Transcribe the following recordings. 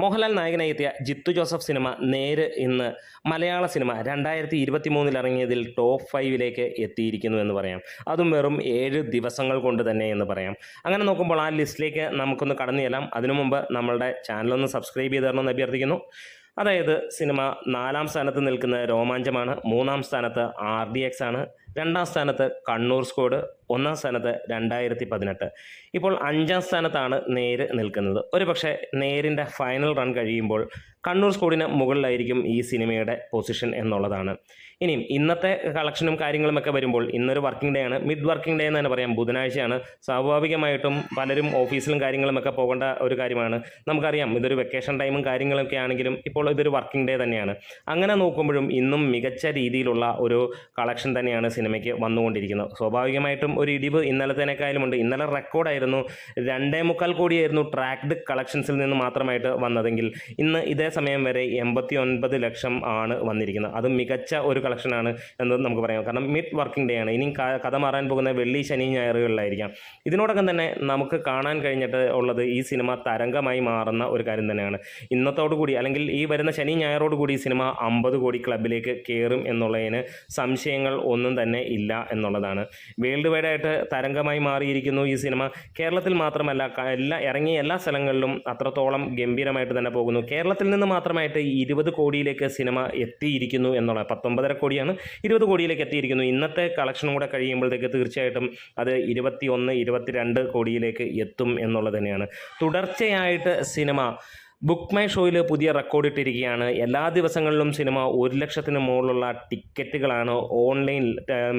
മോഹൻലാൽ നായകനായി എത്തിയ Jithu Joseph cinema നേര് ഇന്ന് മലയാള സിനിമ രണ്ടായിരത്തി ഇരുപത്തി മൂന്നിൽ ഇറങ്ങിയതിൽ ടോപ്പ് ഫൈവിലേക്ക് എത്തിയിരിക്കുന്നു എന്ന് പറയാം. അതും വെറും ഏഴ് ദിവസങ്ങൾ കൊണ്ട് തന്നെ എന്ന് പറയാം. അങ്ങനെ നോക്കുമ്പോൾ ആ ലിസ്റ്റിലേക്ക് നമുക്കൊന്ന് കടന്നു ചെല്ലാം. അതിനു മുമ്പ് നമ്മളുടെ ചാനലൊന്ന് സബ്സ്ക്രൈബ് ചെയ്ത് തരണമെന്ന് അഭ്യർത്ഥിക്കുന്നു. അതായത് സിനിമ നാലാം സ്ഥാനത്ത് നിൽക്കുന്ന രോമാഞ്ചമാണ്. മൂന്നാം സ്ഥാനത്ത് ആർ ഡി എക്സ് ആണ്. രണ്ടാം സ്ഥാനത്ത് കണ്ണൂർ സ്കോഡ് ഒന്നാം സ്ഥാനത്ത് രണ്ടായിരത്തി പതിനെട്ട് ഇപ്പോൾ അഞ്ചാം സ്ഥാനത്താണ് നേര് നിൽക്കുന്നത്. ഒരു പക്ഷേ നേരിന്റെ ഫൈനൽ റൺ കഴിയുമ്പോൾ കണ്ണൂർ സ്കോഡിന് മുകളിലായിരിക്കും ഈ സിനിമയുടെ പൊസിഷൻ എന്നുള്ളതാണ്. ഇനിയും ഇന്നത്തെ കളക്ഷനും കാര്യങ്ങളുമൊക്കെ വരുമ്പോൾ ഇന്നൊരു വർക്കിംഗ് ഡേ ആണ്. മിഡ് വർക്കിംഗ് ഡേ എന്ന് തന്നെ പറയാം. ബുധനാഴ്ചയാണ്. സ്വാഭാവികമായിട്ടും പലരും ഓഫീസിലും കാര്യങ്ങളുമൊക്കെ പോകേണ്ട ഒരു കാര്യമാണ്. നമുക്കറിയാം ഇതൊരു വെക്കേഷൻ ടൈമും കാര്യങ്ങളൊക്കെ ആണെങ്കിലും ഇപ്പോൾ ഇതൊരു വർക്കിംഗ് ഡേ തന്നെയാണ്. അങ്ങനെ നോക്കുമ്പോഴും ഇന്നും മികച്ച രീതിയിലുള്ള ഒരു കളക്ഷൻ തന്നെയാണ് സിനിമയ്ക്ക് വന്നുകൊണ്ടിരിക്കുന്നത് സ്വാഭാവികമായിട്ടും ഒരു ഇടിവ് ഇന്നലത്തേനേക്കാളും ഉണ്ട്. ഇന്നലെ റെക്കോർഡായിരുന്നു. രണ്ടേ മുക്കാൽ കോടിയായിരുന്നു ട്രാക്ഡ് കളക്ഷൻസിൽ നിന്ന് മാത്രമായിട്ട് വന്നതെങ്കിൽ ഇന്ന് ഇതേ സമയം വരെ എൺപത്തി ഒൻപത് ലക്ഷം ആണ് വന്നിരിക്കുന്നത്. അത് മികച്ച ഒരു കളക്ഷനാണ് എന്ന് നമുക്ക് പറയാം. കാരണം മിഡ് വർക്കിംഗ് ഡേ ആണ്. ഇനി ക- കഥ മാറാൻ പോകുന്ന വെള്ളി ശനി ഞായറുകളിലായിരിക്കാം. ഇതിനോടൊപ്പം തന്നെ നമുക്ക് കാണാൻ കഴിഞ്ഞിട്ട് ഉള്ളത് ഈ സിനിമ തരംഗമായി മാറുന്ന ഒരു കാര്യം തന്നെയാണ്. ഇന്നത്തോടു കൂടി അല്ലെങ്കിൽ ഈ വരുന്ന ശനി ഞായറോട് കൂടി ഈ സിനിമ അമ്പത് കോടി ക്ലബിലേക്ക് കയറും എന്നുള്ളതിന് സംശയങ്ങൾ ഒന്നും തന്നെ ഇല്ല എന്നുള്ളതാണ്. വേൾഡ് വൈഡ് ആയിട്ട് തരംഗമായി മാറിയിരിക്കുന്നു ഈ സിനിമ. കേരളത്തിൽ മാത്രമല്ല എല്ലാ ഇറങ്ങിയ എല്ലാ സ്ഥലങ്ങളിലും അത്രത്തോളം ഗംഭീരമായിട്ട് തന്നെ പോകുന്നു. കേരളത്തിൽ നിന്ന് മാത്രമായിട്ട് ഇരുപത് കോടിയിലേക്ക് സിനിമ എത്തിയിരിക്കുന്നു എന്നുള്ള പത്തൊമ്പതര കോടിയാണ് ഇരുപത് കോടിയിലേക്ക് എത്തിയിരിക്കുന്നു. ഇന്നത്തെ കളക്ഷനും കൂടെ കഴിയുമ്പോഴത്തേക്ക് തീർച്ചയായിട്ടും അത് ഇരുപത്തി ഒന്ന് ഇരുപത്തിരണ്ട് കോടിയിലേക്ക് എത്തും എന്നുള്ളത് തന്നെയാണ്. തുടർച്ചയായിട്ട് സിനിമ ബുക്ക് മൈ ഷോയിൽ പുതിയ റെക്കോർഡ് ഇട്ടിരിക്കുകയാണ്. എല്ലാ ദിവസങ്ങളിലും സിനിമ ഒരു ലക്ഷത്തിന് മുകളിലുള്ള ടിക്കറ്റുകളാണ് online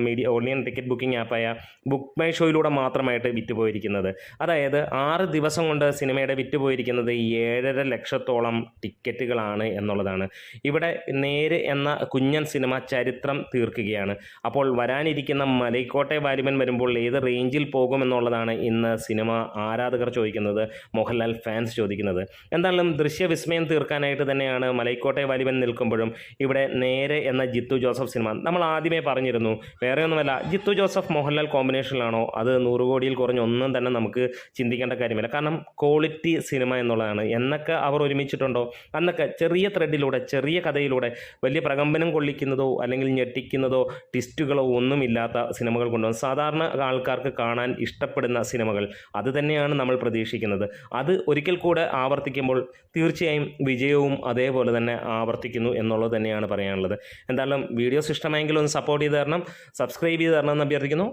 media online ticket booking ആപ്പായ book my ഷോയിലൂടെ മാത്രമായിട്ട് വിറ്റുപോയിരിക്കുന്നത്. അതായത് ആറ് ദിവസം കൊണ്ട് സിനിമയുടെ വിറ്റുപോയിരിക്കുന്നത് ഏഴര ലക്ഷത്തോളം ടിക്കറ്റുകളാണ് എന്നുള്ളതാണ്. ഇവിടെ നേര് എന്ന കുഞ്ഞൻ സിനിമ ചരിത്രം തീർക്കുകയാണ്. അപ്പോൾ വരാനിരിക്കുന്ന മലൈക്കോട്ടെ വാലിബൻ വരുമ്പോൾ ഏത് റേഞ്ചിൽ പോകുമെന്നുള്ളതാണ് ഇന്ന് സിനിമ ആരാധകർ ചോദിക്കുന്നത് മോഹൻലാൽ ഫാൻസ് ചോദിക്കുന്നത്. എന്തായാലും ദൃശ്യവിസ്മയം തീർക്കാനായിട്ട് തന്നെയാണ് മലൈക്കോട്ടെ വാലിബൻ നിൽക്കുമ്പോഴും ഇവിടെ നേരെ എന്ന ജിത്തു ജോസഫ് സിനിമ. നമ്മൾ ആദ്യമേ പറഞ്ഞിരുന്നു വേറെ ഒന്നുമല്ല ജിത്തു ജോസഫ് മോഹൻലാൽ കോമ്പിനേഷനിലാണോ? അത് നൂറ് കോടിയിൽ കുറഞ്ഞ ഒന്നും തന്നെ നമുക്ക് ചിന്തിക്കേണ്ട കാര്യമില്ല. കാരണം ക്വാളിറ്റി സിനിമ എന്നുള്ളതാണ്. എന്നൊക്കെ അവർ ഒരുമിച്ചിട്ടുണ്ടോ? അന്നൊക്കെ ചെറിയ ത്രെഡിലൂടെ ചെറിയ കഥയിലൂടെ വലിയ പ്രകമ്പനം കൊള്ളിക്കുന്നതോ അല്ലെങ്കിൽ ഞെട്ടിക്കുന്നതോ ട്വിസ്റ്റുകളോ ഒന്നുമില്ലാത്ത സിനിമകൾ കൊണ്ടുവന്ന്. സാധാരണ ആൾക്കാർക്ക് കാണാൻ ഇഷ്ടപ്പെടുന്ന സിനിമകൾ. അത് തന്നെയാണ് നമ്മൾ പ്രതീക്ഷിക്കുന്നത്. അത് ഒരിക്കൽ കൂടെ ആവർത്തിക്കുമ്പോൾ തീർച്ചയായും വിജയവും അതേപോലെ തന്നെ ആവർത്തിക്കുന്നു എന്നുള്ളത് തന്നെയാണ് പറയാനുള്ളത്. എന്തായാലും വീഡിയോസ് ഇഷ്ടമായെങ്കിൽ ഒന്ന് സപ്പോർട്ട് ചെയ്ത് തരണം സബ്സ്ക്രൈബ് ചെയ്ത് തരണം എന്ന് അഭ്യർത്ഥിക്കുന്നു.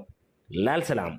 ലാൽ സലാം.